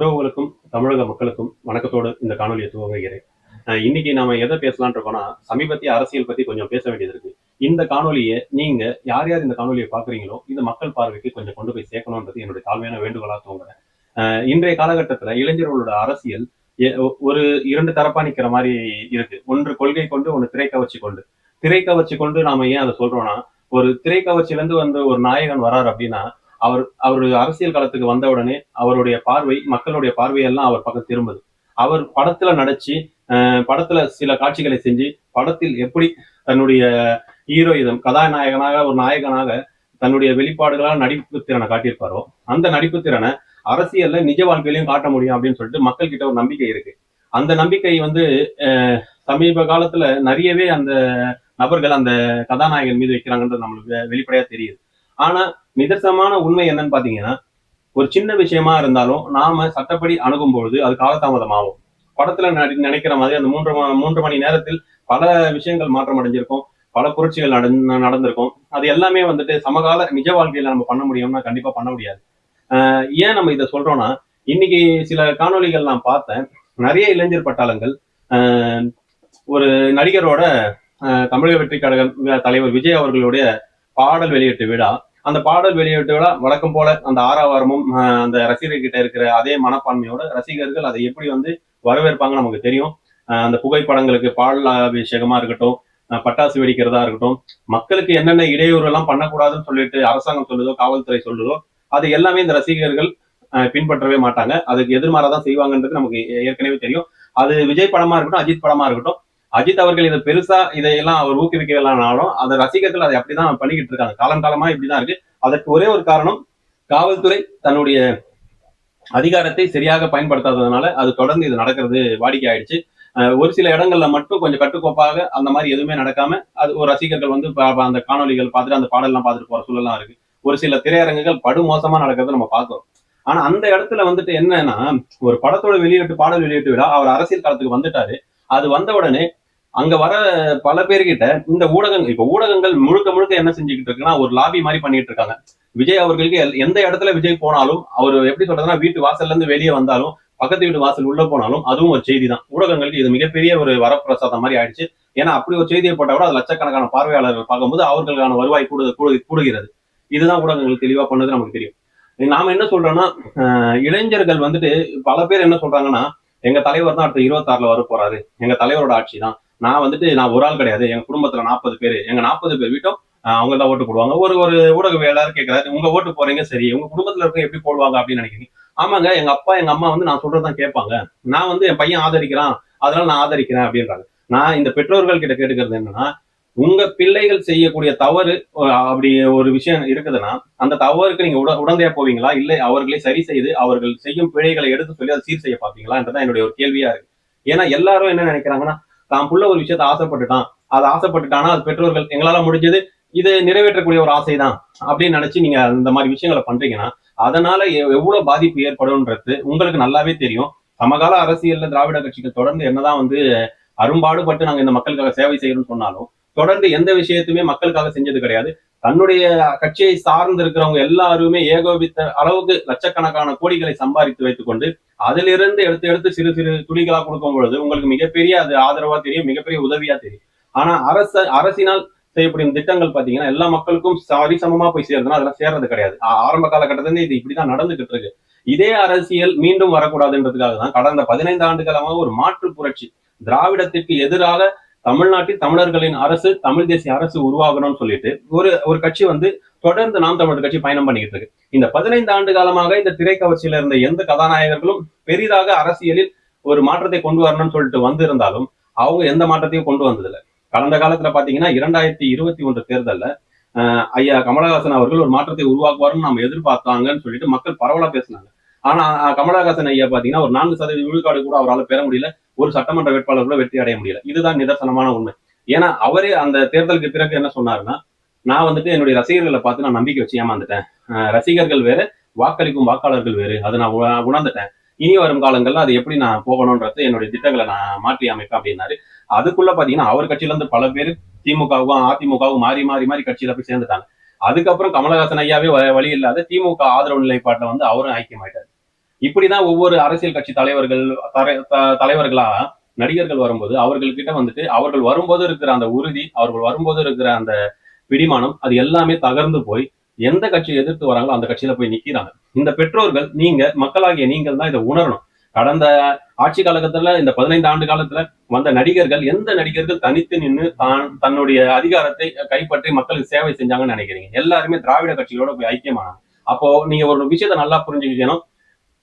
உறவுகளுக்கும் தமிழக மக்களுக்கும் வணக்கத்தோடு இந்த காணொலியை துவங்குகிறேன். அஹ் இன்னைக்கு நாம எதை பேசலாம்னு இருக்கோம்னா சமீபத்திய அரசியல் பத்தி கொஞ்சம் பேச வேண்டியது இருக்கு. இந்த காணொலியை நீங்க யார் யார் இந்த காணொலியை பாக்குறீங்களோ இந்த மக்கள் பார்வைக்கு கொஞ்சம் கொண்டு போய் சேர்க்கணும்ன்றது என்னுடைய தாழ்மையான வேண்டுகோளா தோங்குறேன் இன்றைய காலகட்டத்துல இளைஞர்களோட அரசியல் ஒரு இரண்டு தரப்பா நிக்கிற மாதிரி இருக்கு. ஒன்று கொள்கை கொண்டு ஒன்று திரைக்கவர்ச்சி கொண்டு. திரைக்கவர்ச்சி கொண்டு நாம ஏன் அதை சொல்றோம்னா ஒரு திரை இருந்து வந்து ஒரு நாயகன் வராரு அப்படின்னா அவர் அவர் அரசியல் களத்துக்கு வந்த உடனே அவருடைய பார்வை மக்களுடைய பார்வையெல்லாம் அவர் பக்கம் திரும்புது. அவர் படத்துல நடிச்சு படத்துல சில காட்சிகளை செஞ்சு படத்தில் எப்படி தன்னுடைய ஹீரோயிதம் கதாநாயகனாக ஒரு நாயகனாக தன்னுடைய வெளிப்பாடுகளால் நடிப்பு திறனை காட்டியிருப்பாரோ அந்த நடிப்பு திறனை அரசியல்ல நிஜ வாழ்க்கையிலையும் காட்ட முடியும் அப்படின்னு சொல்லிட்டு மக்கள் கிட்ட ஒரு நம்பிக்கை இருக்கு. அந்த நம்பிக்கை வந்து சமீப காலத்துல நிறையவே அந்த நபர்கள் அந்த கதாநாயகன் மீது வைக்கிறாங்கன்றது நம்மளுக்கு வெளிப்படையா தெரியுது. ஆனா நிதர்சனமான உண்மை என்னன்னு பாத்தீங்கன்னா ஒரு சின்ன விஷயமா இருந்தாலும் நாம சட்டப்படி அணுகும் பொழுது அது காலதாமதமாகும். படத்துல நடி- நினைக்கிற மாதிரி அந்த மூன்று மூன்று மணி நேரத்தில் பல விஷயங்கள் மாற்றம் அடைஞ்சிருக்கும். பல புரட்சிகள் நடந் நடந்திருக்கும். அது எல்லாமே வந்துட்டு சமகால நிஜ வாழ்க்கையில நம்ம பண்ண முடியும்னா கண்டிப்பா பண்ண முடியாது. ஏன் நம்ம இதை சொல்றோம்னா இன்னைக்கு சில காணொளிகள் நான் பார்த்தேன். நிறைய இளைஞர் பட்டாளங்கள் ஆஹ் ஒரு நடிகரோட ஆஹ் தமிழக வெற்றி கழக தலைவர் விஜய் அவர்களுடைய பாடல் வெளியீட்டு விழா அந்த பாடல் வெளியீட்டு விழா வழக்கம் போல அந்த ஆறாவாரமும் அந்த ரசிகர்கிட்ட இருக்கிற அதே மனப்பான்மையோட ரசிகர்கள் அதை எப்படி வந்து வரவேற்பாங்க நமக்கு தெரியும். அந்த புகைப்படங்களுக்கு பாடல் அபிஷேகமா இருக்கட்டும் பட்டாசு வெடிக்கிறதா இருக்கட்டும் மக்களுக்கு என்னென்ன இடையூறு எல்லாம் பண்ணக்கூடாதுன்னு சொல்லிட்டு அரசாங்கம் சொல்லுதோ காவல்துறை சொல்லுதோ அது எல்லாமே இந்த ரசிகர்கள் பின்பற்றவே மாட்டாங்க. அதுக்கு எதிர்மாறாதான் செய்வாங்கன்றது நமக்கு ஏற்கனவே தெரியும். அது விஜய் படமா இருக்கட்டும் அஜித் படமா இருக்கட்டும் அஜித் அவர்கள் இதை பெருசா இதையெல்லாம் அவர் ஊக்குவிக்கலாம்னாலும் அந்த ரசிகர்கள் அதை அப்படிதான் பண்ணிக்கிட்டு இருக்காங்க. காலம் காலமா இப்படிதான் இருக்கு. அதற்கு ஒரே ஒரு காரணம் காவல்துறை தன்னுடைய அதிகாரத்தை சரியாக பயன்படுத்தாததுனால அது தொடர்ந்து இது நடக்கிறது வாடிக்கை ஆயிடுச்சு. ஒரு சில இடங்கள்ல மட்டும் கொஞ்சம் கட்டுக்கோப்பாக அந்த மாதிரி எதுவுமே நடக்காம அது ஒரு ரசிகர்கள் வந்து அந்த காணொளிகள் பார்த்துட்டு அந்த பாடல்லாம் பார்த்துட்டு போற சூழலாம் இருக்கு. ஒரு சில திரையரங்குகள் படுமோசமா நடக்கிறத நம்ம பார்க்கிறோம். ஆனா அந்த இடத்துல வந்துட்டு என்னன்னா ஒரு படத்தோட வெளியிட்டு பாடல் வெளியிட்டு விழா அவர் அரசியல் காலத்துக்கு வந்துட்டாரு. அது வந்த உடனே அங்க வர பல பேர்கிட்ட இந்த ஊடகங்கள் இப்ப ஊடகங்கள் முழுக்க முழுக்க என்ன செஞ்சுக்கிட்டு இருக்குன்னா ஒரு லாபி மாதிரி பண்ணிட்டு இருக்காங்க. விஜய் அவர்களுக்கு எல்- எந்த இடத்துல விஜய் போனாலும் அவர் எப்படி சொல்றதுன்னா வீட்டு வாசல்ல இருந்து வெளியே வந்தாலும் பக்கத்து வீட்டு வாசல் உள்ள போனாலும் அதுவும் ஒரு செய்தி தான். ஊடகங்களுக்கு இது மிகப்பெரிய ஒரு வரப்பிரசாதம் மாதிரி ஆயிடுச்சு. ஏன்னா அப்படி ஒரு செய்தியை போட்டால் கூட அது லட்சக்கணக்கான பார்வையாளர்கள் பார்க்கும்போது அவர்களுக்கான வருவாய் கூடு கூடு- கூடுகிறது. இதுதான் ஊடகங்கள் தெளிவா பண்ணது நமக்கு தெரியும். நாம என்ன சொல்றோம்னா அஹ், இளைஞர்கள் வந்துட்டு பல பேர் என்ன சொல்றாங்கன்னா எங்க தலைவர் தான் அடுத்த இருபத்தாறுல வர போறாரு எங்க தலைவரோட ஆட்சி தான். நான் வந்துட்டு நான் ஒரு ஆள் கிடையாது. எங்க குடும்பத்துல நாற்பது பேர். எங்க நாற்பது பேர் வீட்டும் அவங்க தான் ஓட்டு போடுவாங்க. ஒரு ஒரு ஊடகவியலாளர் கேட்கிறாரு உங்க ஓட்டு போறீங்க சரி. உங்க குடும்பத்துல இருக்க எப்படி போடுவாங்க? அப்படின்னு நினைக்கிறீங்க. ஆமாங்க எங்க அப்பா எங்க அம்மா வந்து நான் சொல்றதான் கேட்பாங்க. நான் வந்து என் பையன் ஆதரிக்கிறான். அதனால நான் ஆதரிக்கிறேன் அப்படின்றாங்க. நான் இந்த பெற்றோர்கள் கிட்ட கேட்டுக்கிறது என்னன்னா உங்க பிள்ளைகள் செய்யக்கூடிய தவறு அப்படி ஒரு விஷயம் இருக்குதுன்னா அந்த தவறுக்கு நீங்க உட உடந்தையா போவீங்களா? இல்லை அவர்களை சரி செய்து அவர்கள் செய்யும் பிழைகளை எடுத்து சொல்லி அதை சீர் செய்ய பார்ப்பீங்களா? என்றதான் என்னுடைய ஒரு கேள்வியா இருக்கு. ஏன்னா எல்லாரும் என்ன நினைக்கிறாங்கன்னா தான் புள்ள ஒரு விஷயத்த ஆசைப்பட்டுட்டான். அது ஆசைப்பட்டுட்டானா அது பெற்றோர்கள் எங்களால முடிஞ்சது இது நிறைவேற்றக்கூடிய ஒரு ஆசைதான் அப்படின்னு நினைச்சு நீங்க அந்த மாதிரி விஷயங்களை பண்றீங்கன்னா அதனால எவ்வளவு பாதிப்பு ஏற்படும்ன்றது உங்களுக்கு நல்லாவே தெரியும். சமகால அரசியல்ல திராவிட கட்சிகள் தொடர்ந்து என்னதான் வந்து அரும்பாடுபட்டு நாங்க இந்த மக்களுக்காக சேவை செய்யணும்னு சொன்னாலும் தொடர்ந்து எந்த விஷயத்தையுமே மக்களுக்காக செஞ்சது கிடையாது. தன்னுடைய கட்சியை சார்ந்து இருக்கிறவங்க எல்லாருமே ஏகோபித்த அளவுக்கு லட்சக்கணக்கான கோடிகளை சம்பாதித்து வைத்துக் கொண்டு அதிலிருந்து எடுத்து எடுத்து சிறு சிறு துளிகளா கொடுக்கும் பொழுது உங்களுக்கு மிகப்பெரிய அது ஆதரவா தெரியும் மிகப்பெரிய உதவியா தெரியும். ஆனா அரச அரசினால் செய்யப்படும் திட்டங்கள் பாத்தீங்கன்னா எல்லா மக்களுக்கும் சரிசமமா போய் சேருதுன்னா அதெல்லாம் சேர்றது கிடையாது. ஆரம்ப காலகட்டத்திலிருந்து இது இப்படிதான் நடந்துகிட்டு இருக்கு. இதே அரசியல் மீண்டும் வரக்கூடாதுன்றதுக்காக தான் கடந்த பதினைந்து ஆண்டுகளாக ஒரு மாற்று புரட்சி திராவிடத்திற்கு எதிராக தமிழ்நாட்டில் தமிழர்களின் அரசு தமிழ் தேசிய அரசு உருவாகணும்னு சொல்லிட்டு ஒரு ஒரு கட்சி வந்து தொடர்ந்து நாம் தமிழர் கட்சி பயணம் பண்ணிக்கிட்டு இருக்கு. இந்த பதினைந்து ஆண்டு காலமாக இந்த திரைக்கவர்ச்சியில இருந்த எந்த கதாநாயகர்களும் பெரிதாக அரசியலில் ஒரு மாற்றத்தை கொண்டு வரணும்னு சொல்லிட்டு வந்திருந்தாலும் அவங்க எந்த மாற்றத்தையும் கொண்டு வந்ததில்லை. கடந்த காலத்துல பாத்தீங்கன்னா இரண்டாயிரத்தி இருபத்தி ஒன்று தேர்தல்ல அஹ், ஐயா கமலஹாசன் அவர்கள் ஒரு மாற்றத்தை உருவாக்குவாருன்னு நம்ம எதிர்பார்த்தாங்கன்னு சொல்லிட்டு மக்கள் பரவலா பேசினாங்க. ஆனா கமலஹாசன் ஐயா பாத்தீங்கன்னா ஒரு நான்கு சதவீத விழுக்காடு கூட அவரால் பெற முடியல. ஒரு சட்டமன்ற வேட்பாளர் கூட வெற்றி அடைய முடியல. இதுதான் நிதர்சனமான உண்மை. ஏன்னா அவரே அந்த தேர்தலுக்கு பிறகு என்ன சொன்னாருன்னா நான் வந்துட்டு என்னுடைய ரசிகர்களை பார்த்து நான் நம்பிக்கை வச்சு ஏமாந்துட்டேன். ரசிகர்கள் வேறு வாக்களிக்கும் வாக்காளர்கள் வேறு. அதை நான் உணர்ந்துட்டேன். இனி வரும் காலங்கள்ல அது எப்படி நான் போகணும்ன்றது என்னுடைய திட்டங்களை நான் மாற்றி அமைப்பேன் அப்படின்னாரு. அதுக்குள்ள பாத்தீங்கன்னா அவர் கட்சியில இருந்து பல பேர் திமுகவும் அதிமுகவும் மாறி மாறி மாறி கட்சியில போய் சேர்ந்துட்டாங்க. அதுக்கப்புறம் கமலஹாசன் ஐயாவே வழி இல்லாத திமுக ஆதரவு நிலைப்பாட்டில் வந்து அவரும் ஐக்கியமாயிட்டார். இப்படிதான் ஒவ்வொரு அரசியல் கட்சி தலைவர்கள் த- தலைவர்களா நடிகர்கள் வரும்போது அவர்கள்கிட்ட வந்துட்டு அவர்கள் வரும்போது இருக்கிற அந்த உறுதி அவர்கள் வரும்போது இருக்கிற அந்த பிடிமானம் அது எல்லாமே தகர்ந்து போய் எந்த கட்சியை எதிர்த்து வராங்களோ அந்த கட்சியில போய் நிக்கிறாங்க. இந்த பெற்றோர்கள் நீங்க மக்களாகிய நீங்கள் தான் இதை உணரணும். கடந்த ஆட்சி காலகட்டத்துல இந்த பதினைந்து ஆண்டு காலத்துல வந்த நடிகர்கள் எந்த நடிகர்கள் தனித்து நின்று தான் தன்னுடைய அதிகாரத்தை கைப்பற்றி மக்களுக்கு சேவை செஞ்சாங்கன்னு நினைக்கிறீங்க? எல்லாருமே திராவிட கட்சிகளோட போய் ஐக்கியமானாங்க அப்போ நீங்க ஒரு விஷயத்தை நல்லா புரிஞ்சுக்கணும்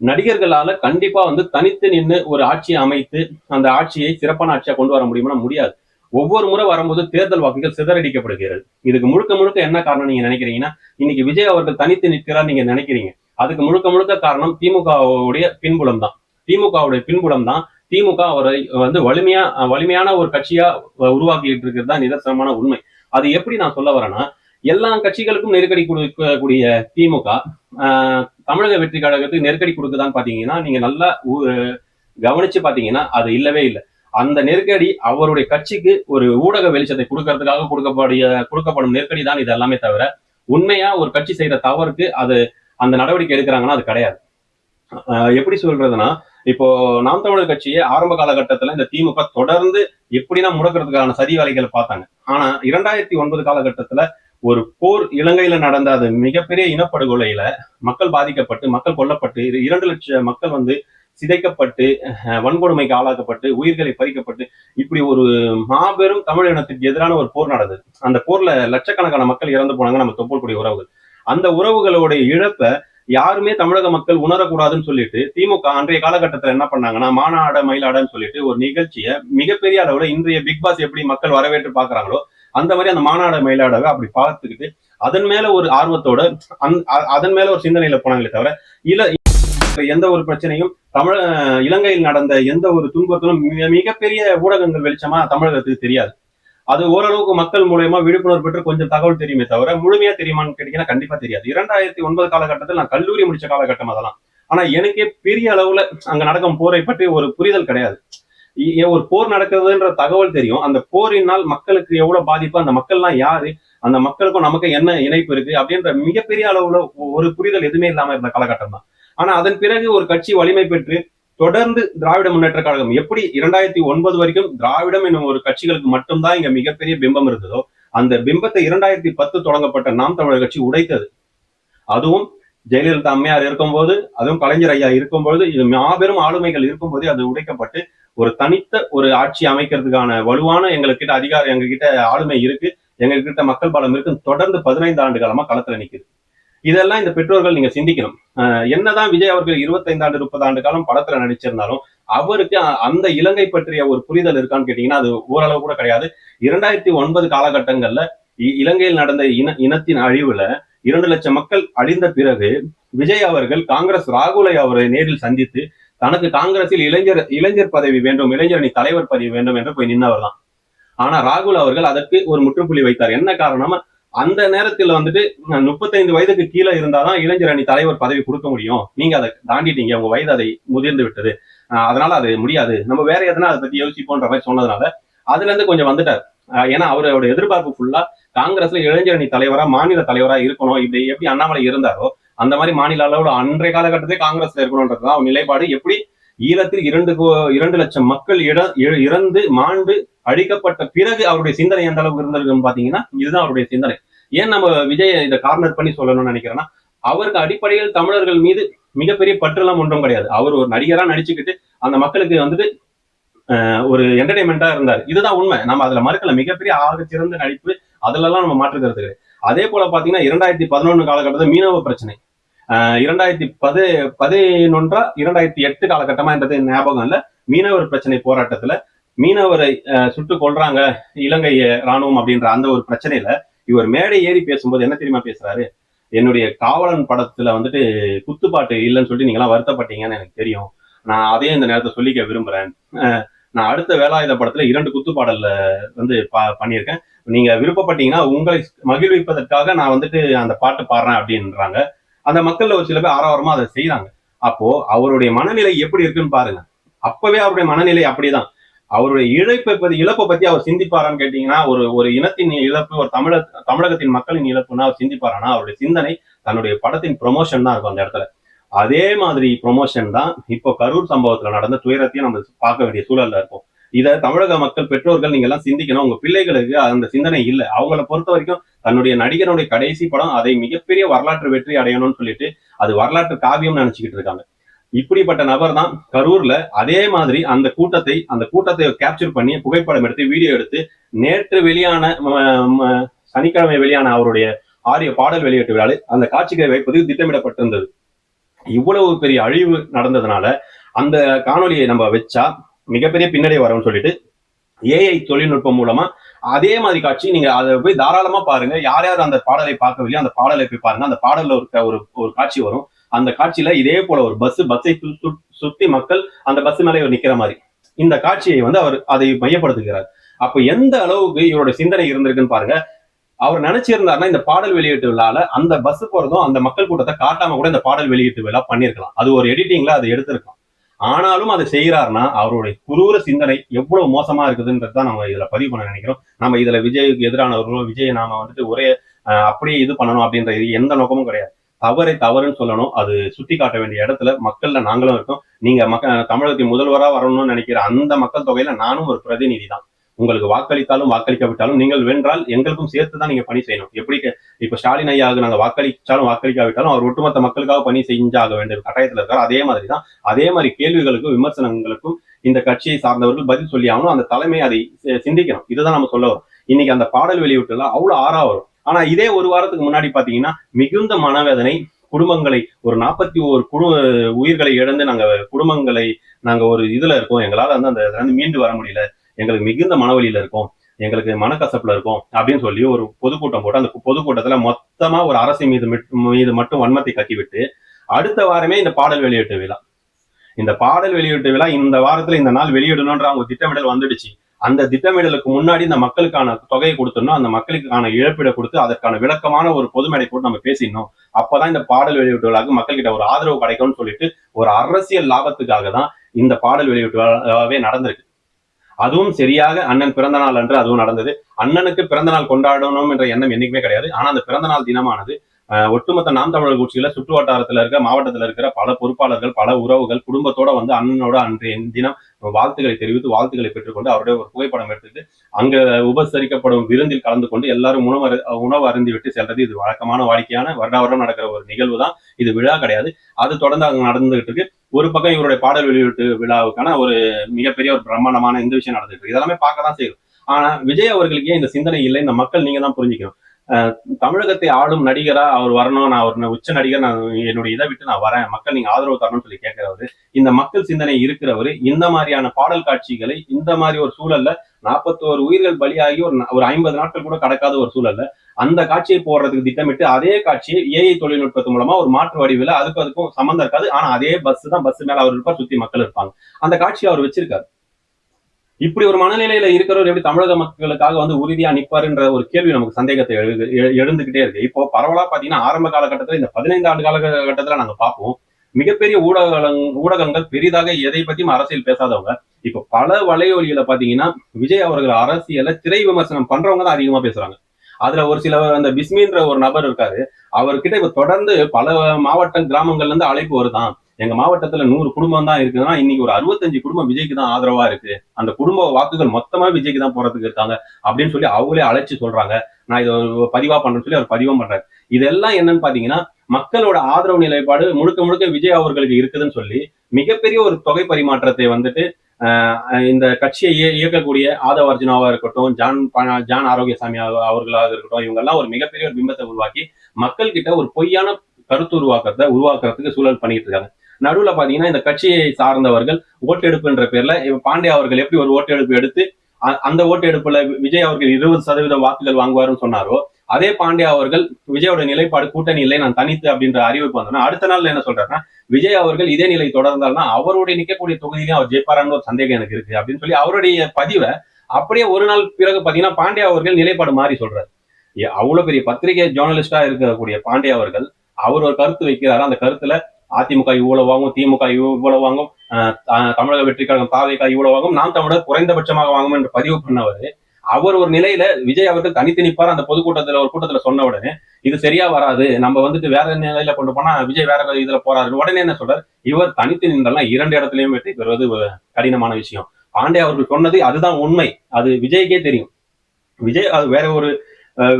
நடிகர்களால கண்டிப்பா வந்து தனித்து நின்று ஒரு ஆட்சியை அமைத்து அந்த ஆட்சியை சிறப்பான ஆட்சியா கொண்டு வர முடியும்னா முடியாது. ஒவ்வொரு முறை வரும்போது தேர்தல் வாக்குகள் சிதறடிக்கப்படுகிறது. இதுக்கு முழுக்க முழுக்க என்ன காரணம் நீங்க நினைக்கிறீங்கன்னா இன்னைக்கு விஜய் அவர்கள் தனித்து நிற்கிறார் நீங்க நினைக்கிறீங்க. அதுக்கு முழுக்க முழுக்க காரணம் திமுகவுடைய பின்புலம் தான் திமுகவுடைய பின்புலம் தான் திமுக அவரை வந்து வலிமையா வலிமையான ஒரு கட்சியா உருவாக்கிட்டு இருக்கிறது தான் நிதர்சனமான உண்மை. அது எப்படி நான் சொல்ல வரேன்னா எல்லா கட்சிகளுக்கும் நெருக்கடி கொடுக்கக்கூடிய திமுக ஆஹ், தமிழக வெற்றி கழகத்துக்கு நெருக்கடி கொடுக்குதான்னு பாத்தீங்கன்னா நீங்க நல்லா கவனிச்சு பாத்தீங்கன்னா அது இல்லவே இல்லை. அந்த நெருக்கடி அவருடைய கட்சிக்கு ஒரு ஊடக வெளிச்சத்தை கொடுக்கறதுக்காக கொடுக்கப்படிய கொடுக்கப்படும் நெருக்கடி தான் இது எல்லாமே தவிர உண்மையா ஒரு கட்சி செய்யற தவறுக்கு அது அந்த நடவடிக்கை எடுக்கிறாங்கன்னா அது கிடையாது. ஆஹ் எப்படி சொல்றதுன்னா இப்போ நாம் தமிழர் கட்சியை ஆரம்ப காலகட்டத்தில் இந்த திமுக தொடர்ந்து எப்படின்னா முடக்கிறதுக்கான சதி வேலைகளை பார்த்தாங்க. ஆனா இரண்டாயிரத்தி ஒன்பது காலகட்டத்துல ஒரு போர் இலங்கையில நடந்த அது மிகப்பெரிய இனப்படுகொலையில மக்கள் பாதிக்கப்பட்டு மக்கள் கொல்லப்பட்டு இரண்டு லட்சம் மக்கள் வந்து சிதைக்கப்பட்டு வன்கொடுமைக்கு ஆளாக்கப்பட்டு உயிர்களை பறிக்கப்பட்டு இப்படி ஒரு மாபெரும் தமிழ் இனத்துக்கு எதிரான ஒரு போர் நடந்தது. அந்த போர்ல லட்சக்கணக்கான மக்கள் இறந்து போனாங்க நம்ம தொப்புள்கூடிய உறவுகள். அந்த உறவுகளுடைய இழப்பை யாருமே தமிழக மக்கள் உணரக்கூடாதுன்னு சொல்லிட்டு திமுக அன்றைய காலகட்டத்துல என்ன பண்ணாங்கன்னா மாநாட மயிலாடன்னு சொல்லிட்டு ஒரு நிகழ்ச்சியை மிகப்பெரிய அளவுல இன்றைய பிக் பாஸ் எப்படி மக்கள் வரவேற்று பாக்குறாங்களோ அந்த மாதிரி அந்த மாநாட மயிலாடவை அப்படி பார்த்துக்கிட்டு அதன் மேல ஒரு ஆர்வத்தோட அந்- அ- அதன் மேல ஒரு சிந்தனையில போனாங்களே தவிர இல எந்த ஒரு பிரச்சனையும் தமிழ இலங்கையில் நடந்த எந்த ஒரு துன்பத்திலும் மிக- மிகப்பெரிய ஊடகங்கள் வெளிச்சமா தமிழகத்துக்கு தெரியாது. அது ஓரளவுக்கு மக்கள் மூலயமா விழிப்புணர்வு பெற்று கொஞ்சம் தகவல் தெரியுமே தவிர முழுமையா தெரியுமான்னு கேட்டீங்கன்னா கண்டிப்பா தெரியாது. இரண்டாயிரத்தி ஒன்பது காலகட்டத்தில் நான் கல்லூரி முடிச்ச காலகட்டம் அதெல்லாம். ஆனா எனக்கே பெரிய அளவுல அங்க நடக்கும் போரை பற்றி ஒரு புரிதல் கிடையாது. ஒரு போர் நடக்குதுன்ற தகவல் தெரியும். அந்த போரினால் மக்களுக்கு எவ்வளவு பாதிப்பு அந்த மக்கள்லாம் யாரு அந்த மக்களுக்கும் நமக்கு என்ன இணைப்பு இருக்கு அப்படின்ற மிகப்பெரிய அளவுல ஒரு புரிதல் எதுவுமே இல்லாம இருந்த காலகட்டம் தான் ஆனா அதன் பிறகு ஒரு கட்சி வலிமை பெற்று தொடர்ந்து திராவிட முன்னேற்ற கழகம் எப்படி இரண்டாயிரத்தி ஒன்பது வரைக்கும் திராவிடம் என்னும் ஒரு கட்சிகளுக்கு மட்டும்தான் இங்க மிகப்பெரிய பிம்பம் இருந்ததோ அந்த பிம்பத்தை இரண்டாயிரத்தி பத்து தொடங்கப்பட்ட நாம் தமிழர் கட்சி உடைத்தது. அதுவும் ஜெயலலிதா அம்மையார் இருக்கும்போது அதுவும் கலைஞர் ஐயா இருக்கும்போது இது மாபெரும் ஆளுமைகள் இருக்கும்போதே அது உடைக்கப்பட்டு ஒரு தனித்த ஒரு ஆட்சி அமைக்கிறதுக்கான வலுவான எங்ககிட்ட அதிகாரம் எங்ககிட்ட ஆளுமை இருக்கு எங்ககிட்ட மக்கள் பலம் இருக்கு தொடர்ந்து பதினைந்து ஆண்டு காலமா களத்துல நிக்குது. இதெல்லாம் இந்த பெற்றோர்கள் நீங்க சிந்திக்கணும். என்னதான் விஜய் அவர்கள் 25 ஆண்டு முப்பது ஆண்டு காலம் படத்துல நடிச்சிருந்தாலும் அவருக்கு அந்த இலங்கை பற்றிய ஒரு புரிதல் இருக்கான்னு கேட்டீங்கன்னா அது ஓரளவு கூட கிடையாது. இரண்டாயிரத்தி ஒன்பது காலகட்டங்கள்ல இ- இலங்கையில் நடந்த இன இனத்தின் அழிவுல இரண்டு லட்சம் மக்கள் அழிந்த பிறகு விஜய் அவர்கள் காங்கிரஸ் ராகுலை அவரை நேரில் சந்தித்து தனக்கு காங்கிரஸில் இளைஞர் இளைஞர் பதவி வேண்டும் இளைஞரணி தலைவர் பதவி வேண்டும் என்று போய் நின்னவர் தான் ஆனா ராகுல் அவர்கள் அதற்கு ஒரு முற்றுப்புள்ளி வைத்தார். என்ன காரணமா அந்த நேரத்தில் வந்துட்டு முப்பத்தைந்து வயதுக்கு கீழே இருந்தாதான் இளைஞர் அணி தலைவர் பதவி கொடுக்க முடியும். நீங்க அதை தாண்டிட்டீங்க உங்க வயது அதை முதிர்ந்து விட்டது. அதனால அது முடியாது. நம்ம வேற எதனா அதை பத்தி யோசிப்போன்ற மாதிரி சொன்னதுனால அதுல இருந்து கொஞ்சம் வந்துட்டார். அஹ், ஏன்னா அவரோட எதிர்பார்ப்பு ஃபுல்லா காங்கிரஸ்ல இளைஞர் அணி தலைவரா மாநில தலைவரா இருக்கணும். இப்படி எப்படி அண்ணாமலை இருந்தாரோ அந்த மாதிரி மாநில அளவுல அன்றைய காலகட்டத்திலே காங்கிரஸ்ல இருக்கணும்ன்றதுதான் அவர் நிலைப்பாடு. எப்படி ஈழத்தில் இரண்டு கோ- இரண்டு லட்சம் மக்கள் இட- இ- இறந்து மாண்டு அழிக்கப்பட்ட பிறகு அவருடைய சிந்தனை எந்த அளவுக்கு இருந்திருக்குன்னு பாத்தீங்கன்னா இதுதான் அவருடைய சிந்தனை. ஏன் நம்ம விஜய் இதை கார்னர் பண்ணி சொல்லணும்னு நினைக்கிறேன்னா அவருக்கு அடிப்படையில் தமிழர்கள் மீது மிகப்பெரிய பற்றெல்லாம் ஒன்றும் கிடையாது. அவர் ஒரு நடிகரா நடிச்சுக்கிட்டு அந்த மக்களுக்கு வந்துட்டு ஒரு என்டர்டைன்மெண்டா இருந்தார். இதுதான் உண்மை. நம்ம அதுல மறுக்கல. மிகப்பெரிய ஆகச்சிறந்த நடிப்பு அதுலலாம் நம்ம மாற்றுக்கிறது அதே போல பாத்தீங்கன்னா இரண்டாயிரத்தி பதினொன்னு காலகட்டத்தில் மீனவ பிரச்சனை. இரண்டாயிரத்தி பது பதினொன்றா இரண்டாயிரத்தி எட்டு காலகட்டமா என்றது ஞாபகம் இல்லை. மீனவர் பிரச்சனை போராட்டத்துல மீனவரை சுட்டு கொள்றாங்க இலங்கை ராணுவம் அப்படின்ற அந்த ஒரு பிரச்சனையில இவர் மேடை ஏறி பேசும்போது என்ன தெரியுமா பேசுறாரு? என்னுடைய காவலன் படத்துல வந்துட்டு குத்துப்பாட்டு இல்லைன்னு சொல்லிட்டு நீங்களாம் வருத்தப்பட்டீங்கன்னு எனக்கு தெரியும். நான் அதையும் இந்த நேரத்தை சொல்லிக்க விரும்புறேன். நான் அடுத்த வேலாயுத படத்துல இரண்டு குத்துப்பாடல்ல வந்து பா- பண்ணியிருக்கேன். நீங்க விருப்பப்பட்டீங்கன்னா உங்களை மகிழ்விப்பதற்காக நான் வந்துட்டு அந்த பாட்டு பாடுறேன் அப்படின்றாங்க. அந்த மக்கள்ல ஒரு சில பேர் ஆரவாரமா அதை செய்யறாங்க அப்போ அவருடைய மனநிலை எப்படி இருக்குன்னு பாருங்க. அப்பவே அவருடைய மனநிலை அப்படிதான். அவருடைய இழப்பை பத்தி இழப்பை பத்தி அவர் சிந்திப்பாரான்னு கேட்டீங்கன்னா ஒரு ஒரு இனத்தின் இழப்பு ஒரு தமிழ தமிழகத்தின் மக்களின் இழப்புன்னா அவர் சிந்திப்பாரானா அவருடைய சிந்தனை தன்னுடைய படத்தின் ப்ரொமோஷன் தான் இருக்கும் அந்த இடத்துல. அதே மாதிரி ப்ரொமோஷன் தான் இப்போ கரூர் சம்பவத்துல நடந்த துயரத்தையும் நம்ம பார்க்க வேண்டிய சூழல்ல இருக்கும் இதை தமிழக மக்கள் பெற்றோர்கள் நீங்க எல்லாம் சிந்திக்கணும். உங்க பிள்ளைகளுக்கு அந்த சிந்தனை இல்லை. அவங்கள பொறுத்த வரைக்கும் தன்னுடைய நடிகனுடைய கடைசி படம் அதை மிகப்பெரிய வரலாற்று வெற்றி அடையணும்னு சொல்லிட்டு அது வரலாற்று காவியம் நினைச்சுக்கிட்டு இருக்காங்க. இப்படிப்பட்ட நபர் தான் கரூர்ல அதே மாதிரி அந்த கூட்டத்தை அந்த கூட்டத்தை கேப்சர் பண்ணி புகைப்படம் எடுத்து வீடியோ எடுத்து நேற்று வெளியான சனிக்கிழமை வெளியான அவருடைய ஆரிய பாடல் வெளியீட்டு விழாவில் அந்த காட்சிகளை வைப்பது திட்டமிடப்பட்டிருந்தது. இவ்வளவு பெரிய அழிவு நடந்ததுனால அந்த காணொலியை நம்ம வச்சா மிகப்பெரிய பின்னடைவு வரும்னு சொல்லிட்டு ஏஐ தொழில்நுட்பம் மூலமா அதே மாதிரி காட்சி நீங்க அதை போய் தாராளமா பாருங்க. யார் யார் அந்த பாடலை பார்க்கவில்லையோ அந்த பாடலை போய் பாருங்க. அந்த பாடல்ல இருக்க ஒரு ஒரு காட்சி வரும். அந்த காட்சியில இதே போல ஒரு பஸ் பஸ்ஸை சுத்தி மக்கள் அந்த பஸ் மேலே நிக்கிற மாதிரி. இந்த காட்சியை வந்து அவர் அதை மையப்படுத்துகிறார். அப்ப எந்த அளவுக்கு இவரோட சிந்தனை இருந்திருக்குன்னு பாருங்க. அவர் நினைச்சிருந்தாருன்னா இந்த பாடல் வெளியீட்டு விழால அந்த பஸ் போறதும் அந்த மக்கள் கூட்டத்தை காட்டாம கூட இந்த பாடல் வெளியீட்டு விழா பண்ணிருக்கலாம். அது ஒரு எடிட்டிங்ல அதை எடுத்திருக்கலாம். ஆனாலும் அதை செய்யறாருன்னா அவருடைய குரூர சிந்தனை எவ்வளவு மோசமா இருக்குதுன்றது தான் நம்ம இதுல பதிவு பண்ண நினைக்கிறோம். நம்ம இதுல விஜய்க்கு எதிரானவர்களோ விஜய் நாம வந்துட்டு ஒரே அஹ், அப்படியே இது பண்ணணும் அப்படின்ற இது எந்த நோக்கமும் கிடையாது. தவறை தவறுன்னு சொல்லணும். அது சுட்டி காட்ட வேண்டிய இடத்துல மக்கள்ல நாங்களும் இருக்கோம். நீங்க மக்க தமிழகத்தின் முதல்வரா வரணும்னு நினைக்கிற அந்த மக்கள் தொகையில நானும் ஒரு பிரதிநிதி தான் உங்களுக்கு வாக்களித்தாலும் வாக்களிக்காவிட்டாலும் நீங்கள் வென்றால் எங்களுக்கும் சேர்த்து தான் நீங்க பணி செய்யணும். எப்படி இப்ப ஸ்டாலின் ஐயாவுக்கு நாங்க வாக்களிச்சாலும் வாக்களிக்காவிட்டாலும் அவர் ஒட்டுமொத்த மக்களுக்காக பணி செஞ்சாக வேண்டிய கட்டாயத்துல இருக்காரு. அதே மாதிரி தான் அதே மாதிரி கேள்விகளுக்கும் விமர்சனங்களுக்கும் இந்த கட்சியை சார்ந்தவர்கள் பதில் சொல்லி ஆகணும். அந்த தலைமை அதை சிந்திக்கணும். இதுதான் நம்ம சொல்ல வரும். இன்னைக்கு அந்த பாடல் வெளியிட்டுலாம் அவ்வளவு ஆறா வரும். ஆனா இதே ஒரு வாரத்துக்கு முன்னாடி பாத்தீங்கன்னா மிகுந்த மனவேதனை குடும்பங்களை ஒரு நாற்பத்தி ஒரு குடு உயிர்களை இழந்து நாங்க குடும்பங்களை நாங்க ஒரு இதுல இருக்கோம். எங்களால வந்து அந்த மீண்டு வர முடியல. எங்களுக்கு மிகுந்த மனவலியில இருக்கும். எங்களுக்கு மனக்கசப்புல இருக்கும் அப்படின்னு சொல்லி ஒரு பொதுக்கூட்டம் போட்டு அந்த பொதுக்கூட்டத்துல மொத்தமா ஒரு அரசு மீது மிட்- மீது மட்டும் வன்மத்தை கக்கிவிட்டு அடுத்த வாரமே இந்த பாடல் வெளியீட்டு விழா. இந்த பாடல் வெளியீட்டு விழா இந்த வாரத்துல இந்த நாள் வெளியிடணும்ன்ற அவங்க திட்டமிடல் வந்துடுச்சு. அந்த திட்டமிடலுக்கு முன்னாடி இந்த மக்களுக்கான தொகையை கொடுத்துடணும் அந்த மக்களுக்கான இழப்பீடை கொடுத்து அதற்கான விளக்கமான ஒரு பொது மேடை போட்டு நம்ம பேசிடணும். அப்பதான் இந்த பாடல் வெளியீட்டு விழாவுக்கு மக்கள்கிட்ட ஒரு ஆதரவு கிடைக்கும்னு சொல்லிட்டு ஒரு அரசியல் லாபத்துக்காக தான் இந்த பாடல் வெளியீட்டு விழாவே நடந்திருக்கு. அதுவும் சரியாக அண்ணன் பிறந்த நாள் அன்று அதுவும் நடந்தது. அண்ணனுக்கு பிறந்த நாள் கொண்டாடணும் என்ற எண்ணம் என்னைக்குமே கிடையாது. ஆனா அந்த பிறந்த நாள் தினமானது ஒட்டுமொத்த நாம் தமிழர் கட்சியில சுற்று வட்டாரத்துல இருக்க மாவட்டத்துல இருக்கிற பல பொறுப்பாளர்கள் பல உறவுகள் குடும்பத்தோட வந்து அண்ணனோட அன்றைய தினம் வாழ்த்துக்களை தெரிவித்து வாழ்த்துக்களை பெற்றுக்கொண்டு அவருடைய ஒரு புகைப்படம் எடுத்துட்டு அங்க உபசரிக்கப்படும் விருந்தில் கலந்து கொண்டு எல்லாரும் உணவு அரு- உணவு அருந்தி விட்டு செல்றது இது வழக்கமான வாடிக்கையான வருடா வருடம் நடக்கிற ஒரு நிகழ்வு தான் இது விழா கிடையாது. அது தொடர்ந்து அங்க நடந்துகிட்டு இருக்கு. ஒரு பக்கம் இவருடைய பாடல் வெளியீட்டு விழாவுக்கான ஒரு மிகப்பெரிய ஒரு பிரம்மாண்டமான இந்த விஷயம் நடந்துட்டு இருக்கு. இதெல்லாமே பார்க்க தான் செய்யும். ஆனா விஜய் அவர்களுக்கு ஏன் இந்த சிந்தனை இல்லை? இந்த மக்கள் நீங்க தான் புரிஞ்சுக்கணும். அஹ் தமிழகத்தை ஆளும் நடிகரா அவர் வரணும் நான் ஒரு உச்ச நடிகர் நான் என்னுடைய இதை விட்டு நான் வரேன். மக்கள் நீங்க ஆதரவு தரணும்னு சொல்லி கேட்கிறவரு இந்த மக்கள் சிந்தனை இருக்கிறவரு இந்த மாதிரியான பாடல் காட்சிகளை இந்த மாதிரி ஒரு சூழல்ல நாற்பத்தோரு உயிர்கள் பலியாகி ஒரு ஒரு ஐம்பது நாட்கள் கூட கடக்காத ஒரு சூழல்ல அந்த காட்சியை போடுறதுக்கு திட்டமிட்டு அதே காட்சியை ஏஐ தொழில்நுட்பத்து மூலமா ஒரு மாற்று வடிவில் அதுக்கும் அதுக்கும் சம்மந்தம் இருக்காது. ஆனா அதே பஸ் தான் பஸ் மேல அவர் இருப்பார் சுத்தி மக்கள் இருப்பாங்க. அந்த காட்சியை அவர் வச்சிருக்காரு. இப்படி ஒரு மனநிலையில இருக்கிறவர் எப்படி தமிழக மக்களுக்காக வந்து உறுதியா நிப்பாருன்ற ஒரு கேள்வி நமக்கு சந்தேகத்தை எழுது- எ- எழுந்துகிட்டே இருக்கு. இப்போ பரவலா பாத்தீங்கன்னா ஆரம்ப காலகட்டத்துல இந்த பதினைந்து ஆண்டு காலகட்டத்துல நாங்க பார்ப்போம். மிகப்பெரிய ஊடக ஊடகங்கள் பெரிதாக எதை பத்தியும் அரசியல் பேசாதவங்க. இப்போ பல வலையொலியில பாத்தீங்கன்னா விஜய் அவர்கள் அரசியல திரை விமர்சனம் பண்றவங்க தான் அதிகமா பேசுறாங்க. அதுல ஒரு சில அந்த பிஸ்மின்ற ஒரு நபர் இருக்காரு. அவர்கிட்ட இப்ப தொடர்ந்து பல மாவட்ட கிராமங்கள்ல இருந்து அழைப்பு வருதான். எங்க மாவட்டத்துல நூறு குடும்பம் தான் இருக்குதுன்னா இன்னைக்கு ஒரு அறுபத்தஞ்சு குடும்பம் விஜய்க்கு தான் ஆதரவா இருக்கு. அந்த குடும்ப வாக்குகள் மொத்தமா விஜய்க்கு தான் போறதுக்கு இருக்காங்க. அப்படின்னு சொல்லி அவங்களே அழைச்சு சொல்றாங்க. நான் இதை பதிவா பண்றேன்னு சொல்லி அவர் பதிவும் பண்றாரு. இதெல்லாம் என்னன்னு பாத்தீங்கன்னா மக்களோட ஆதரவு நிலைப்பாடு முழுக்க முழுக்க விஜய் அவர்களுக்கு இருக்குதுன்னு சொல்லி மிகப்பெரிய ஒரு தொகை பரிமாற்றத்தை வந்துட்டு இந்த கட்சியை இயக்கக்கூடிய ஆதவ அர்ஜுனாவா இருக்கட்டும் ஜான் ஜான் ஆரோக்கியசாமி அவர்களாக இருக்கட்டும் இவங்க எல்லாம் ஒரு மிகப்பெரிய ஒரு பிம்பத்தை உருவாக்கி மக்கள் கிட்ட ஒரு பொய்யான கருத்து உருவாக்கத்தை உருவாக்குறதுக்கு சூழல் பண்ணிட்டு இருக்காங்க நடுவுல பாத்தீங்கன்னா இந்த கட்சியை சார்ந்தவர்கள் ஓட்டெடுப்புன்ற பேர்ல பாண்டே அவர்கள் எப்படி ஒரு ஓட்டெடுப்பு எடுத்து அ- அந்த ஓட்டெடுப்புல விஜய் அவர்கள் இருபது சதவீதம் வாக்குகள் வாங்குவாருன்னு சொன்னாரோ அதே பாண்டியா அவர்கள் விஜயோட நிலைப்பாடு கூட்டணி இல்லை நான் தனித்து அப்படின்ற அறிவிப்பு வந்தோம்னா அடுத்த நாள் என்ன சொல்றாருன்னா விஜய் அவர்கள் இதே நிலை தொடர்ந்தால்னா அவருடைய நிற்கக்கூடிய தொகுதியிலையும் அவர் ஜெயிப்பாரான்னு ஒரு சந்தேகம் எனக்கு இருக்கு அப்படின்னு சொல்லி அவருடைய பதிவை அப்படியே ஒரு நாள் பிறகு பாத்தீங்கன்னா பாண்டியா அவர்கள் நிலைப்பாடு மாறி சொல்றாரு. அவ்வளவு பெரிய பத்திரிகை ஜேர்னலிஸ்டா இருக்கக்கூடிய பாண்டியா அவர்கள் அவர் ஒரு கருத்து வைக்கிறாரு. அந்த கருத்துல அதிமுக இவ்வளவு வாங்கும் திமுக இவ்வளவு வாங்கும் அஹ் தமிழக வெற்றி கழகம் இவ்வளவு வாங்கும் நாம் தமிழர் குறைந்தபட்சமாக வாங்கும் என்று பதிவு பண்ணவர் அவர் ஒரு நிலையில விஜய் அவர்கள் தனித்து நிப்பார் அந்த பொதுக்கூட்டத்துல ஒரு கூட்டத்துல சொன்ன உடனே இது சரியா வராது நம்ம வந்துட்டு வேற நிலையில கொண்டு போனா விஜய் வேற இதுல போறாரு. உடனே என்ன சொல்றாரு? இவர் தனித்து நின்றலாம் இரண்டு இடத்துலயும் வெற்றி பெறுவது ஒரு கடினமான விஷயம். பாண்டே அவர்கள் சொன்னது அதுதான் உண்மை. அது விஜய்க்கே தெரியும். விஜய் அது வேற ஒரு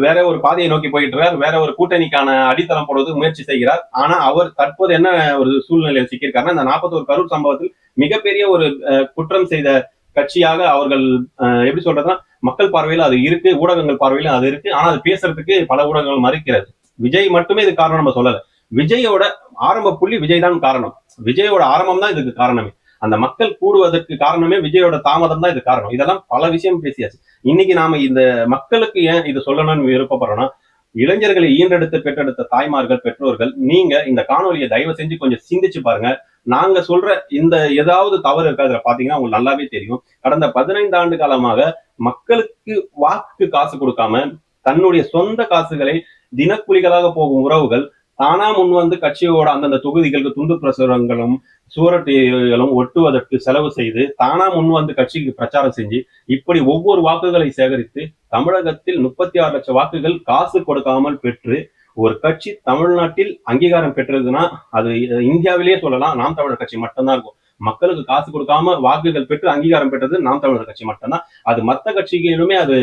வேற ஒரு பாதையை நோக்கி போயிட்டு இருக்கார். வேற ஒரு கூட்டணிக்கான அடித்தளம் போடுவதற்கு முயற்சி செய்கிறார். ஆனா அவர் தற்போது என்ன ஒரு சூழ்நிலையில் சிக்கியிருக்காருன்னா இந்த நாற்பத்தோரு கரூர் சம்பவத்தில் மிகப்பெரிய ஒரு அஹ், குற்றம் செய்த கட்சியாக அவர்கள் எப்படி சொல்றதுன்னா மக்கள் பார்வையில் அது இருக்கு ஊடகங்கள் பார்வையிலும் அது இருக்கு. ஆனா அது பேசுறதுக்கு பல ஊடகங்கள் மறுக்கிறது. விஜய் மட்டுமே இது காரணம் நம்ம சொல்லல. விஜயோட ஆரம்ப புள்ளி விஜய் தான் காரணம். விஜயோட ஆரம்பம் தான் இதுக்கு காரணமே. அந்த மக்கள் கூடுவதற்கு காரணமே விஜயோட தாமதம் தான் இது காரணம். இதெல்லாம் பல விஷயம் பேசியாச்சு. இன்னைக்கு நாம இந்த மக்களுக்கு ஏன் இது சொல்லணும்னு விருப்பப்படுறோம்னா இளைஞர்களை ஈன்றெடுத்து பெற்றெடுத்த தாய்மார்கள் பெற்றோர்கள் நீங்க இந்த காணொலியை தயவு செஞ்சு கொஞ்சம் சிந்திச்சு பாருங்க. நாங்க சொல்ற இந்த ஏதாவது தவறு இருக்கா இதுல பாத்தீங்கன்னா உங்களுக்கு நல்லாவே தெரியும். கடந்த பதினைந்து ஆண்டு காலமாக மக்களுக்கு வாக்கு காசு கொடுக்காம தன்னுடைய சொந்த காசுகளை தினக்கூலிகளாக போகும் உறவுகள் தானா முன் வந்து கட்சியோட அந்தந்த தொகுதிகளுக்கு துண்டு பிரசுரங்களும் சுவரொட்டிகளும் ஒட்டுவதற்கு செலவு செய்து தானா முன் வந்து கட்சிக்கு பிரச்சாரம் செஞ்சு இப்படி ஒவ்வொரு வாக்குகளை சேகரித்து தமிழகத்தில் முப்பத்தி ஆறு லட்சம் வாக்குகள் காசு கொடுக்காமல் பெற்று ஒரு கட்சி தமிழ்நாட்டில் அங்கீகாரம் பெற்றதுன்னா அது இந்தியாவிலேயே சொல்லலாம் நாம் தமிழர் கட்சி மட்டும்தான் இருக்கும். மக்களுக்கு காசு கொடுக்காம வாக்குகள் பெற்று அங்கீகாரம் பெற்றது நாம் தமிழர் கட்சி மட்டும்தான். அது மற்ற கட்சிகளுமே அது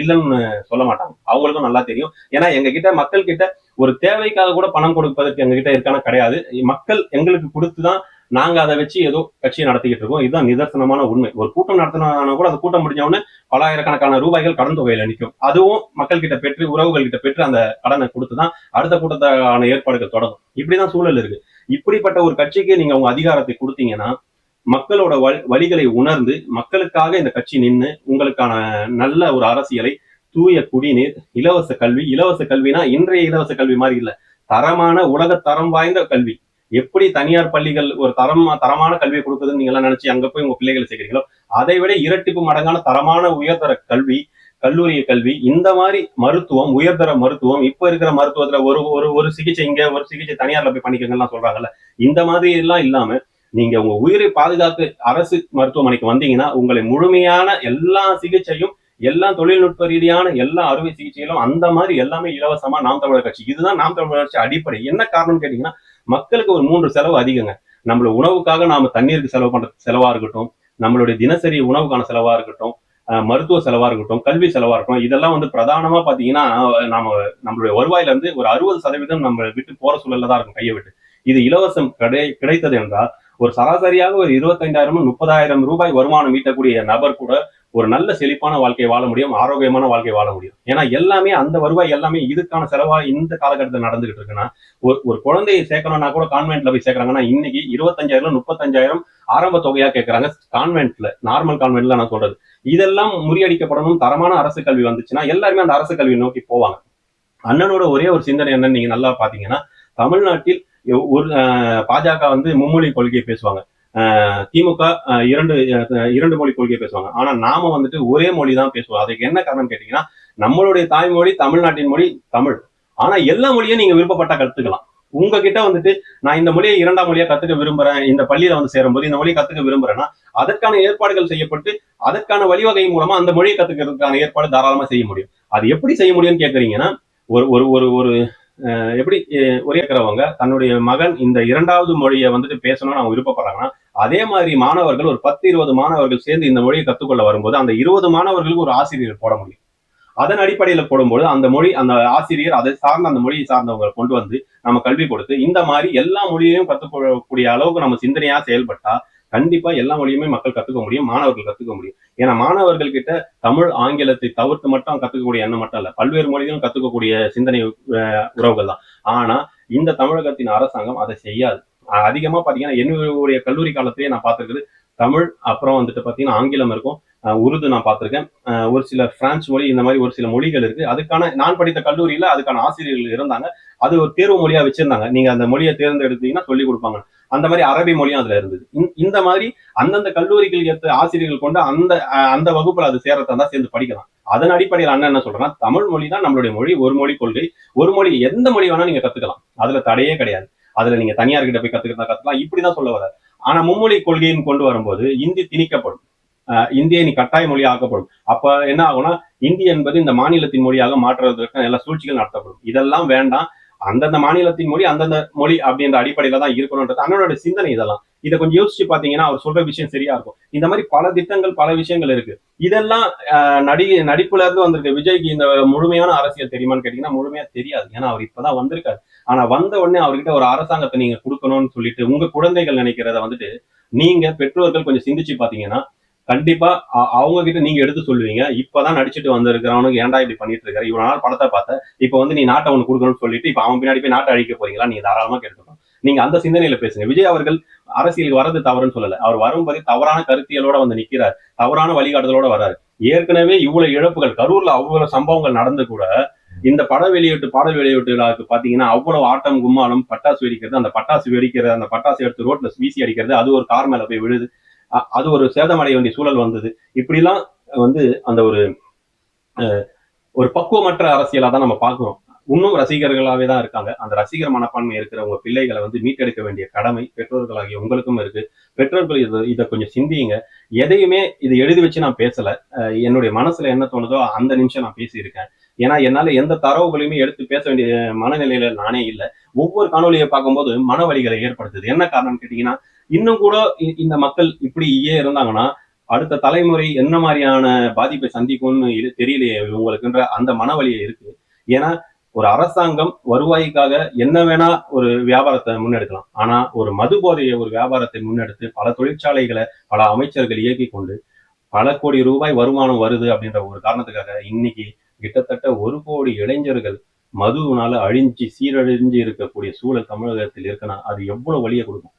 இல்லைன்னு சொல்ல மாட்டாங்க. அவங்களுக்கும் நல்லா தெரியும். ஏன்னா எங்க கிட்ட மக்கள் கிட்ட ஒரு தேவைக்காக கூட பணம் கொடுப்பதற்கு எங்க கிட்ட இருக்கான கிடையாது. மக்கள் எங்களுக்கு கொடுத்துதான் நாங்க அதை வச்சு ஏதோ கட்சியை நடத்திக்கிட்டு இருக்கோம். இதுதான் நிதர்சனமான உண்மை. ஒரு கூட்டம் நடத்தினா கூட அந்த கூட்டம் முடிஞ்ச உடனே பலாயிரக்கணக்கான ரூபாய்கள் கடன் தொகையில நிற்கும் அதுவும் மக்கள் கிட்ட பெற்று உறவுகள் கிட்ட பெற்று அந்த கடனை கொடுத்துதான் அடுத்த கூட்டத்துக்கான ஏற்பாடுகள் தொடங்கும். இப்படிதான் சூழல் இருக்கு. இப்படிப்பட்ட ஒரு கட்சிக்கு நீங்க உங்க அதிகாரத்தை கொடுத்தீங்கன்னா மக்களோட வழிகளை உணர்ந்து மக்களுக்காக இந்த கட்சி நின்று உங்களுக்கான நல்ல ஒரு அரசியலை தூய குடிநீர் இலவச கல்வி இலவச கல்வினா இன்றைய இலவச கல்வி மாதிரி இல்ல. தரமான உலக தரம் வாய்ந்த கல்வி. எப்படி தனியார் பள்ளிகள் ஒரு தரம் தரமான கல்வியை கொடுக்குதுன்னு நீங்களாம் எல்லாம் நினைச்சு அங்க போய் உங்க பிள்ளைகளை சேர்க்கிறீங்களோ அதை விட இரட்டிப்பு மடங்கான தரமான உயர்தர கல்வி கல்லூரிய கல்வி இந்த மாதிரி மருத்துவம் உயர்தர மருத்துவம் இப்ப இருக்கிற மருத்துவத்துல ஒரு ஒரு ஒரு சிகிச்சை இங்க ஒரு சிகிச்சை தனியார்ல போய் பண்ணிக்கங்கலாம் சொல்றாங்கல்ல இந்த மாதிரி எல்லாம் இல்லாம நீங்க உங்க உயிரை பாதுகாத்து அரசு மருத்துவமனைக்கு வந்தீங்கன்னா உங்களை முழுமையான எல்லா சிகிச்சையும் எல்லா தொழில்நுட்ப ரீதியான எல்லா அறுவை சிகிச்சைகளும் அந்த மாதிரி எல்லாமே இலவசமா நாம் தமிழர் கட்சி. இதுதான் நாம் தமிழர் கட்சி அடிப்படை. என்ன காரணம் கேட்டீங்கன்னா மக்களுக்கு ஒரு மூன்று செலவு அதிகங்க. நம்மள உணவுக்காக நாம தண்ணீருக்கு செலவு பண்ற செலவா இருக்கட்டும் நம்மளுடைய தினசரி உணவுக்கான செலவா இருக்கட்டும் மருத்துவ செலவா இருக்கட்டும் கல்வி செலவா இருக்கட்டும் இதெல்லாம் வந்து பிரதானமா பாத்தீங்கன்னா நாம நம்மளுடைய வருவாயில இருந்து ஒரு அறுபது சதவீதம் நம்ம விட்டு போற சூழல்ல தான் இருக்கும் கையை விட்டு. இது இலவசம் கிடை கிடைத்தது என்றால் ஒரு சராசரியாக ஒரு இருபத்தைந்தாயிரம் முப்பதாயிரம் ரூபாய் வருமானம் ஈட்டக்கூடிய நபர் கூட ஒரு நல்ல செழிப்பான வாழ்க்கையை வாழ முடியும் ஆரோக்கியமான வாழ்க்கையை வாழ முடியும். ஏன்னா எல்லாமே அந்த வருவாய் எல்லாமே இதுக்கான செலவா இந்த காலகட்டத்தில் நடந்துகிட்டு இருக்குன்னா ஒரு ஒரு குழந்தையை சேர்க்கணும்னா கூட கான்வென்ட்ல போய் சேர்க்கறாங்கன்னா இன்னைக்கு இருபத்தஞ்சாயிரம் முப்பத்தஞ்சாயிரம் ஆரம்ப தொகையா கேட்கறாங்க கான்வென்ட்ல நார்மல் கான்வென்ட்ல நான் சொல்றது. இதெல்லாம் முறியடிக்கப்படணும். தரமான அரசு கல்வி வந்துச்சுன்னா எல்லாருமே அந்த அரசு கல்வி நோக்கி போவாங்க. அண்ணனோட ஒரே ஒரு சிந்தனை என்னன்னு நீங்க நல்லா பாத்தீங்கன்னா தமிழ்நாட்டில் ஒரு பாஜக வந்து மும்மொழி கொள்கையை பேசுவாங்க. திமுக இரண்டு இரண்டு மொழி கொள்கையை பேசுவாங்க. ஆனா நாம வந்துட்டு ஒரே மொழி தான் பேசுவோம். அதுக்கு என்ன காரணம் கேட்டீங்கன்னா நம்மளுடைய தாய்மொழி தமிழ்நாட்டின் மொழி தமிழ். ஆனா எல்லா மொழியும் நீங்க விருப்பப்பட்ட கத்துக்கலாம். உங்ககிட்ட வந்துட்டு நான் இந்த மொழியை இரண்டாம் மொழியா கத்துக்க விரும்புறேன் இந்த பள்ளியில வந்து சேரும்போது இந்த மொழியை கத்துக்க விரும்புறேன்னா அதற்கான ஏற்பாடுகள் செய்யப்பட்டு அதற்கான வழிவகை மூலமா அந்த மொழியை கத்துக்கிறதுக்கான ஏற்பாடு தாராளமா செய்ய முடியும். அது எப்படி செய்ய முடியும்னு கேக்குறீங்கன்னா ஒரு ஒரு ஒரு ஒரு எப்படி ஒரே இருக்கிறவங்க தன்னுடைய மகன் இந்த இரண்டாவது மொழியை வந்துட்டு பேசணும்னு அவங்க விருப்பப்படுறாங்கன்னா அதே மாதிரி மாணவர்கள் ஒரு பத்து இருபது மாணவர்கள் சேர்ந்து இந்த மொழியை கற்றுக்கொள்ள வரும்போது அந்த இருபது மாணவர்களுக்கு ஒரு ஆசிரியர் போட முடியும். அதன் அடிப்படையில போடும்போது அந்த மொழி அந்த ஆசிரியர் அதை சார்ந்த அந்த மொழியை சார்ந்தவங்களை கொண்டு வந்து நம்ம கல்வி கொடுத்து இந்த மாதிரி எல்லா மொழியையும் கற்றுக்கொள்ளக்கூடிய அளவுக்கு நம்ம சிந்தனையா செயல்பட்டா கண்டிப்பா எல்லா மொழியுமே மக்கள் கத்துக்க முடியும் மாணவர்கள் கத்துக்க முடியும். ஏன்னா மாணவர்கள் கிட்ட தமிழ் ஆங்கிலத்தை தவிர்த்து மட்டும் கத்துக்கக்கூடிய எண்ணம் மட்டும் இல்ல. பல்வேறு மொழிகளும் கத்துக்கக்கூடிய சிந்தனை உறவுகள் தான். ஆனா இந்த தமிழகத்தின் அரசாங்கம் அதை செய்யாது. அஹ் அதிகமா பாத்தீங்கன்னா என்னுடைய கல்லூரி காலத்திலேயே நான் பார்த்திருக்குது. தமிழ் அப்புறம் வந்துட்டு பாத்தீங்கன்னா ஆங்கிலம் இருக்கும். உருது நான் பார்த்திருக்கேன். அஹ் ஒரு சில பிரான்ஸ் மொழி இந்த மாதிரி ஒரு சில மொழிகள் இருக்கு. அதுக்கான நான் படித்த கல்லூரியில அதுக்கான ஆசிரியர்கள் இருந்தாங்க. அது ஒரு தேர்வு மொழியா வச்சிருந்தாங்க. நீங்க அந்த மொழியை தேர்ந்தெடுத்தீங்கன்னா சொல்லி கொடுப்பாங்க. அந்த மாதிரி அரபி மொழியும் அதுல இருந்தது. இந்த- மாதிரி அந்தந்த கல்லூரிகள் ஏற்ற ஆசிரியர்கள் கொண்டு அந்த அஹ், அந்த வகுப்புல அது சேரத்தான் சேர்ந்து படிக்கலாம். அதன் அடிப்படையில் அண்ணன் என்ன சொல்றேன்னா தமிழ் மொழி தான் நம்மளுடைய மொழி ஒரு மொழி கொள்கை. ஒரு மொழி எந்த மொழி வேணா நீங்க கத்துக்கலாம். அதுல தடையே கிடையாது. அதுல நீங்க தனியார் கிட்ட போய் கத்துக்கிறதா கத்துக்கலாம். இப்படிதான் சொல்ல வர ஆனா மும்மொழி கொள்கையின் கொண்டு வரும்போது இந்தி திணிக்கப்படும். இந்திய நீ கட்டாய மொழி ஆக்கப்படும் அப்ப என்ன ஆகும்னா இந்தி என்பது இந்த மாநிலத்தின் மொழியாக மாற்றுவதற்கு எல்லா சூழ்ச்சிகள் நடத்தப்படும். இதெல்லாம் வேண்டாம். அந்தந்த மாநிலத்தின் மொழி அந்தந்த மொழி அப்படின்ற அடிப்படையில தான் இருக்கணும்ன்றது அண்ணனோட சிந்தனை இதெல்லாம். இதை கொஞ்சம் யோசிச்சு பாத்தீங்கன்னா அவர் சொல்ற விஷயம் சரியா இருக்கும். இந்த மாதிரி பல திட்டங்கள் பல விஷயங்கள் இருக்கு. இதெல்லாம் நடி நடிப்புல இருந்து வந்திருக்க விஜய்க்கு இந்த முழுமையான அரசியல் தெரியுமான்னு கேட்டீங்கன்னா முழுமையா தெரியாது. ஏன்னா அவர் இப்பதான் வந்திருக்காரு. ஆனா வந்த உடனே அவர்கிட்ட ஒரு அரசாங்கத்தை நீங்க கொடுக்கணும்னு சொல்லிட்டு உங்க குழந்தைகள் நினைக்கிறத வந்துட்டு நீங்க பெற்றோர்கள் கொஞ்சம் சிந்திச்சு பாத்தீங்கன்னா கண்டிப்பா அவங்க கிட்ட நீங்க எடுத்து சொல்லுவீங்க. இப்பதான் நடிச்சுட்டு வந்திருக்கிறவனுக்கு ஏன்டா இப்படி பண்ணிட்டு இருக்காரு இவ்வளவு நாள் படத்தை பார்த்த இப்ப வந்து நீ நாட்டை ஒண்ணு கொடுக்கணும்னு சொல்லிட்டு இப்ப அவன் பின்னாடி போய் நாட்டை அழிக்க போறீங்களா? நீங்க தாராளமா கேட்டுக்கணும். நீங்க அந்த சிந்தனையில பேசுங்க. விஜய் அவர்கள் அரசியலுக்கு வர்றது தவறுன்னு சொல்லல. அவர் வரும்போது தவறான கருத்தியலோட வந்து நிக்கிறார். தவறான வழிகாட்டுதலோட வராரு. ஏற்கனவே இவ்வளவு இழப்புகள் கரூர்ல அவ்வளவு சம்பவங்கள் நடந்து கூட இந்த பட வெளியீட்டு பாடல் வெளியீட்டு விழாவுக்கு பாத்தீங்கன்னா அவ்வளவு ஆட்டம் கும்மாலும் பட்டாசு வெடிக்கிறது அந்த பட்டாசு வெடிக்கிறது அந்த பட்டாசு எடுத்து ரோட்ல வீசி அடிக்கிறது அது ஒரு கார் மேல போய் விழுது. அது ஒரு சேதமடைய வேண்டிய சூழல் வந்தது. இப்படிலாம் வந்து அந்த ஒரு அஹ், ஒரு பக்குவமற்ற அரசியலாக தான் நம்ம பார்க்குறோம். இன்னும் ரசிகர்களாகவே தான் இருக்காங்க. அந்த ரசிகர் மனப்பான்மை இருக்கிற உங்க பிள்ளைகளை வந்து மீட்டெடுக்க வேண்டிய கடமை பெற்றோர்களாகிய உங்களுக்கும் இருக்கு. பெற்றோர்கள் இதை இதை கொஞ்சம் சிந்தியுங்க எதையுமே இது எழுதி வச்சு நான் பேசல. அஹ், என்னுடைய மனசுல என்ன தோணுதோ அந்த நிமிஷம் நான் பேசியிருக்கேன். ஏன்னா என்னால எந்த தரவுகளையுமே எடுத்து பேச வேண்டிய மனநிலையில நானே இல்லை. ஒவ்வொரு காணொலியை பார்க்கும்போது மன வலிகளை ஏற்படுத்துது. என்ன காரணம்னு கேட்டீங்கன்னா இன்னும் கூட இந்த மக்கள் இப்படியே இருந்தாங்கன்னா அடுத்த தலைமுறை என்ன மாதிரியான பாதிப்பை சந்திக்கும்னு இது தெரியலையே இவங்களுக்குன்ற அந்த மனவழியை இருக்கு. ஏன்னா ஒரு அரசாங்கம் வருவாய்க்காக என்ன வேணா ஒரு வியாபாரத்தை முன்னெடுக்கலாம். ஆனா ஒரு மது போதைய ஒரு வியாபாரத்தை முன்னெடுத்து பல தொழிற்சாலைகளை பல அமைச்சர்கள் இயக்கி கொண்டு பல கோடி ரூபாய் வருமானம் வருது அப்படின்ற ஒரு காரணத்துக்காக இன்னைக்கு கிட்டத்தட்ட ஒரு கோடி இளைஞர்கள் மதுவினால அழிஞ்சு சீரழிஞ்சு இருக்கக்கூடிய சூழல் தமிழகத்தில் இருக்குன்னா அது எவ்வளவு வழியை கொடுக்கும்?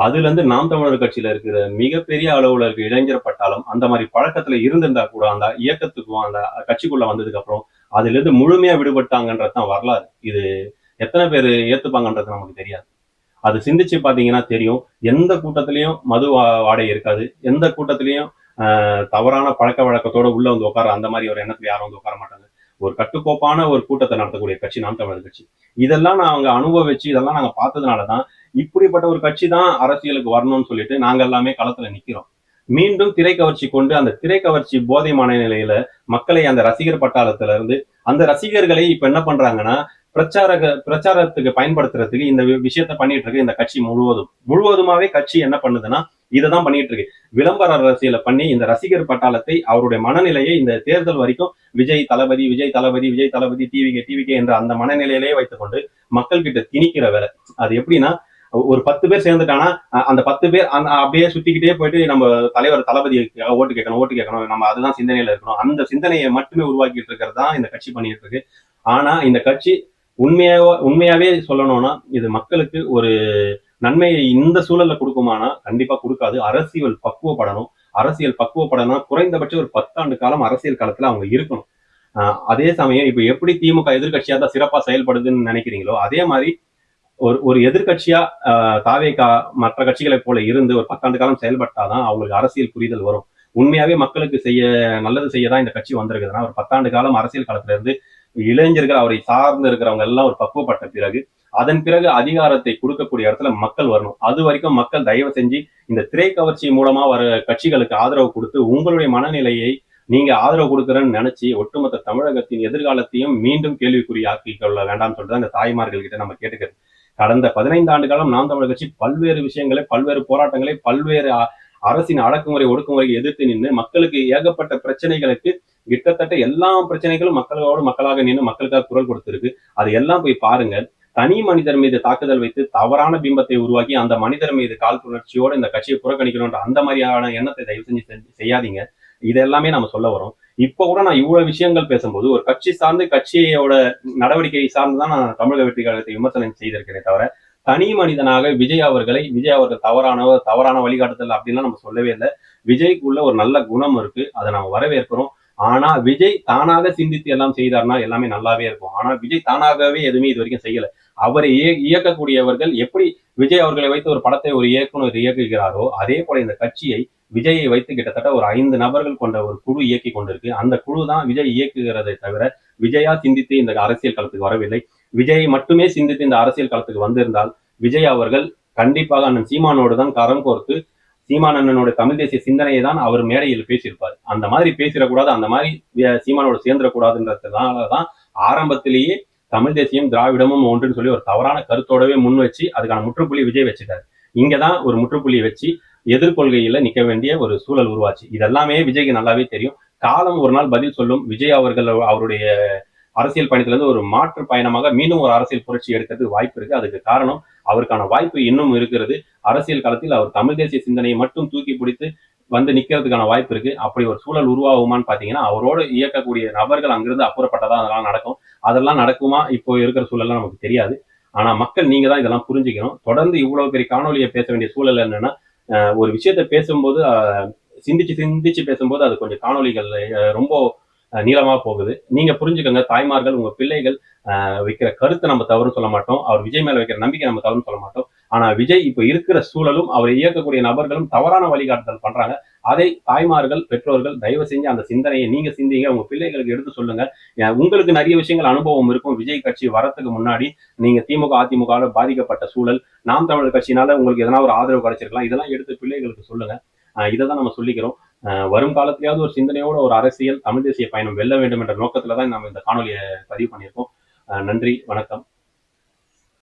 அதுல இருந்து நாம் தமிழர் கட்சியில இருக்கிற மிகப்பெரிய அளவுல இருக்க இளைஞர் பட்டாளம் அந்த மாதிரி பழக்கத்துல இருந்திருந்தா கூட அந்த இயக்கத்துக்கும் அந்த கட்சிக்குள்ள வந்ததுக்கு அப்புறம் அதுல இருந்து முழுமையா விடுபட்டாங்கன்றதுதான் வரலாறு. இது எத்தனை பேர் ஏத்துப்பாங்கன்றது நமக்கு தெரியாது. அது சிந்திச்சு பாத்தீங்கன்னா தெரியும். எந்த கூட்டத்திலையும் மது வா- இருக்காது. எந்த கூட்டத்திலையும் ஆஹ், தவறான பழக்க வழக்கத்தோட உள்ள வந்து உட்கார அந்த மாதிரி ஒரு எண்ணத்துல யாரும் வந்து உட்கார மாட்டாங்க. ஒரு கட்டுக்கோப்பான ஒரு கூட்டத்தை நடத்தக்கூடிய கட்சி நாம் தமிழர் கட்சி. இதெல்லாம் நாங்க அனுபவிச்சு இதெல்லாம் நாங்க பார்த்ததுனாலதான் இப்படிப்பட்ட ஒரு கட்சி தான் அரசியலுக்கு வரணும்னு சொல்லிட்டு நாங்க எல்லாமே களத்துல நிக்கிறோம். மீண்டும் திரைக்கவர்ச்சி கொண்டு அந்த திரைக்கவர்ச்சி போதை மனநிலையில மக்களை அந்த ரசிகர் பட்டாளத்துல இருந்து அந்த ரசிகர்களை இப்ப என்ன பண்றாங்கன்னா பிரச்சாரக பிரச்சாரத்துக்கு பயன்படுத்துறதுக்கு இந்த விஷயத்த பண்ணிட்டு இருக்கு இந்த கட்சி முழுவதும் முழுவதுமாவே கட்சி என்ன பண்ணுதுன்னா இதை தான் பண்ணிட்டு இருக்கு. விளம்பர அரசியலை பண்ணி இந்த ரசிகர் பட்டாளத்தை அவருடைய மனநிலையை இந்த தேர்தல் வரைக்கும் விஜய் தளபதி விஜய் தளபதி விஜய் தளபதி டிவிகே டிவிகே என்ற அந்த மனநிலையிலேயே வைத்துக்கொண்டு மக்கள் கிட்ட திணிக்கிற வேலை. அது எப்படின்னா ஒரு பத்து பேர் சேர்ந்துட்டானா அந்த பத்து பேர் அந்த அப்படியே சுத்திக்கிட்டே போயிட்டு நம்ம தலைவர் தளபதி ஓட்டு கேட்கணும் ஓட்டு கேட்கணும். நம்ம அதுதான் சிந்தனையில இருக்கணும். அந்த சிந்தனையை மட்டுமே உருவாக்கிட்டு இருக்கிறது தான் இந்த கட்சி பண்ணிட்டு இருக்கு. ஆனா இந்த கட்சி உண்மையாவோ உண்மையாவே சொல்லணும்னா இது மக்களுக்கு ஒரு நன்மையை இந்த சூழல்ல கொடுக்குமானா கண்டிப்பா கொடுக்காது. அரசியல் பக்குவப்படணும். அரசியல் பக்குவப்படணும் குறைந்தபட்சம் ஒரு பத்தாண்டு காலம் அரசியல் காலத்துல அவங்க இருக்கணும். அதே சமயம் இப்ப எப்படி திமுக எதிர்கட்சியா தான் சிறப்பா செயல்படுதுன்னு நினைக்கிறீங்களோ அதே மாதிரி ஒரு ஒரு எதிர்க்கட்சியா தாவேகா மற்ற கட்சிகளைப் போல இருந்து ஒரு பத்தாண்டு காலம் செயல்பட்டாதான் அவங்களுக்கு அரசியல் புரிதல் வரும். உண்மையாவே மக்களுக்கு செய்ய நல்லது செய்ய தான் இந்த கட்சி வந்திருக்குதுன்னா ஒரு பத்தாண்டு காலம் அரசியல் காலத்துல இருந்து இளைஞர்கள் அவரை சார்ந்து இருக்கிறவங்க எல்லாம் ஒரு பக்குவப்பட்ட பிறகு அதன் பிறகு அதிகாரத்தை கொடுக்கக்கூடிய இடத்துல மக்கள் வரணும். அது வரைக்கும் மக்கள் தயவு செஞ்சு இந்த திரை கவர்ச்சி மூலமா வர கட்சிகளுக்கு ஆதரவு கொடுத்து உங்களுடைய மனநிலையை நீங்க ஆதரவு கொடுக்குறேன்னு நினைச்சு ஒட்டுமொத்த தமிழகத்தின் எதிர்காலத்தையும் மீண்டும் கேள்விக்குறியாக்கி கொள்ள வேண்டாம்னு சொல்லிட்டு தான் தாய்மார்கள் கிட்ட நம்ம கேட்டுக்கிறது. கடந்த பதினைந்து ஆண்டு காலம் நாம் தமிழர் கட்சி பல்வேறு விஷயங்களை பல்வேறு போராட்டங்களை பல்வேறு அரசின் அடக்குமுறை ஒடுக்குமுறையை எதிர்த்து நின்று மக்களுக்கு ஏகப்பட்ட பிரச்சனைகளுக்கு கிட்டத்தட்ட எல்லா பிரச்சனைகளும் மக்களோடு மக்களாக நின்று மக்களுக்காக குரல் கொடுத்திருக்கு. அது எல்லாம் போய் பாருங்க தனி மனிதர் மீது தாக்குதல் வைத்து தவறான பிம்பத்தை உருவாக்கி அந்த மனிதர் மீது காழ்ப்புணர்ச்சியோட இந்த கட்சியை புறக்கணிக்கணும்ன்ற அந்த மாதிரியான எண்ணத்தை தயவு செஞ்சு செஞ்சு- செய்யாதீங்க. இது எல்லாமே நம்ம சொல்ல வரோம். இப்ப கூட நான் இவ்வளவு விஷயங்கள் பேசும்போது ஒரு கட்சி சார்ந்து கட்சியோட நடவடிக்கை சார்ந்து தான் நான் தமிழக வெற்றி கழகத்தை விமர்சனம் செய்திருக்கிறேன் தவிர தனி மனிதனாக விஜய் அவர்களை விஜய் அவர்கள் தவறானவர் தவறான வழிகாட்டுதல் அப்படின்லாம் நம்ம சொல்லவே இல்லை. விஜய்க்குள்ள ஒரு நல்ல குணம் இருக்கு. அதை நம்ம வரவேற்கிறோம். ஆனா விஜய் தானாக சிந்தித்து எல்லாம் செய்தார்னா எல்லாமே நல்லாவே இருக்கும். ஆனா விஜய் தானாகவே எதுவுமே இது வரைக்கும் செய்யல. அவரை இய- இயக்கக்கூடியவர்கள் எப்படி விஜய் அவர்களை வைத்து ஒரு படத்தை ஒரு இயக்குனர் இயக்குகிறாரோ அதே போல இந்த கட்சியை விஜயை வைத்து கிட்டத்தட்ட ஒரு ஐந்து நபர்கள் கொண்ட ஒரு குழு இயக்கி கொண்டிருக்கு. அந்த குழு தான் விஜய் இயக்குகிறதை தவிர விஜயா சிந்தித்து இந்த அரசியல் களத்துக்கு வரவில்லை. விஜயை மட்டுமே சிந்தித்து இந்த அரசியல் களத்துக்கு வந்திருந்தால் விஜய் அவர்கள் கண்டிப்பாக அண்ணன் சீமானோடு தான் கரம் கோர்த்து சீமானண்ணனோட தமிழ் தேசிய சிந்தனையை தான் அவர் மேடையில் பேசியிருப்பார். அந்த மாதிரி பேசிடக்கூடாது அந்த மாதிரி சீமானோட சேர்ந்துடக்கூடாதுன்றதுனால தான் ஆரம்பத்திலேயே தமிழ் தேசியம் திராவிடமும் ஒன்றுன்னு சொல்லி ஒரு தவறான கருத்தோடவே முன் வச்சு அதுக்கான முற்றுப்புள்ளி விஜய் வச்சுட்டார். இங்கதான் ஒரு முற்றுப்புள்ளி வச்சு எதிர்கொள்கையில நிக்க வேண்டிய ஒரு சூழல் உருவாச்சு. இதெல்லாமே விஜய்க்கு நல்லாவே தெரியும். காலம் ஒரு நாள் பதில் சொல்லும். விஜய் அவர்கள் அவருடைய அரசியல் பயணத்துல இருந்து ஒரு மாற்று பயணமாக மீண்டும் ஒரு அரசியல் புரட்சி எடுக்கிறதுக்கு வாய்ப்பு இருக்கு. அதுக்கு காரணம் அவருக்கான வாய்ப்பு இன்னும் இருக்கிறது. அரசியல் காலத்தில் அவர் தமிழ் தேசிய சிந்தனையை மட்டும் தூக்கி பிடித்து வந்து நிக்கிறதுக்கான வாய்ப்பு இருக்கு. அப்படி ஒரு சூழல் உருவாகுமான்னு பாத்தீங்கன்னா அவரோட இயக்கக்கூடிய நபர்கள் அங்கிருந்து அப்புறப்பட்டதா அதெல்லாம் நடக்கும். அதெல்லாம் நடக்குமா? இப்போ இருக்கிற சூழல்லாம் நமக்கு தெரியாது. ஆனா மக்கள் நீங்க தான் இதெல்லாம் புரிஞ்சுக்கணும். தொடர்ந்து இவ்வளவு பெரிய காணொலியை பேச வேண்டிய சூழல் என்னன்னா ஒரு விஷயத்த பேசும்போது சிந்திச்சு சிந்திச்சு பேசும்போது அது கொஞ்சம் காணொலிகள் ரொம்ப நீளமா போகுது. நீங்க புரிஞ்சுக்கோங்க தாய்மார்கள் உங்க பிள்ளைகள் வைக்கிற கருத்தை நம்ம தவறு சொல்ல மாட்டோம். அவர் விஜய் மேல வைக்கிற நம்பிக்கை நம்ம தவறுன்னு சொல்ல மாட்டோம். ஆனா விஜய் இப்ப இருக்கிற சூழலும் அவரை இயக்கக்கூடிய நபர்களும் தவறான வழிகாட்டுதல் பண்றாங்க. அதை தாய்மார்கள் பெற்றோர்கள் தயவு செஞ்சு அந்த சிந்தனையை நீங்க சிந்திங்க உங்க பிள்ளைகளுக்கு எடுத்து சொல்லுங்க. உங்களுக்கு நிறைய விஷயங்கள் அனுபவம் இருக்கும். விஜய் கட்சி வரத்துக்கு முன்னாடி நீங்க திமுக அதிமுக பாதிக்கப்பட்ட சூழல் நாம் தமிழர் கட்சினால உங்களுக்கு எதனா ஒரு ஆதரவு கிடைச்சிருக்கலாம். இதெல்லாம் எடுத்து பிள்ளைகளுக்கு சொல்லுங்க. இதை தான் நம்ம சொல்லிக்கிறோம். வரும் காலத்திலேயாவது ஒரு சிந்தனையோட ஒரு அரசியல் தமிழ் தேசிய பயணம் வெல்ல வேண்டும் என்ற நோக்கத்துல தான் நம்ம இந்த காணொலியை பதிவு பண்ணியிருக்கோம். நன்றி வணக்கம்.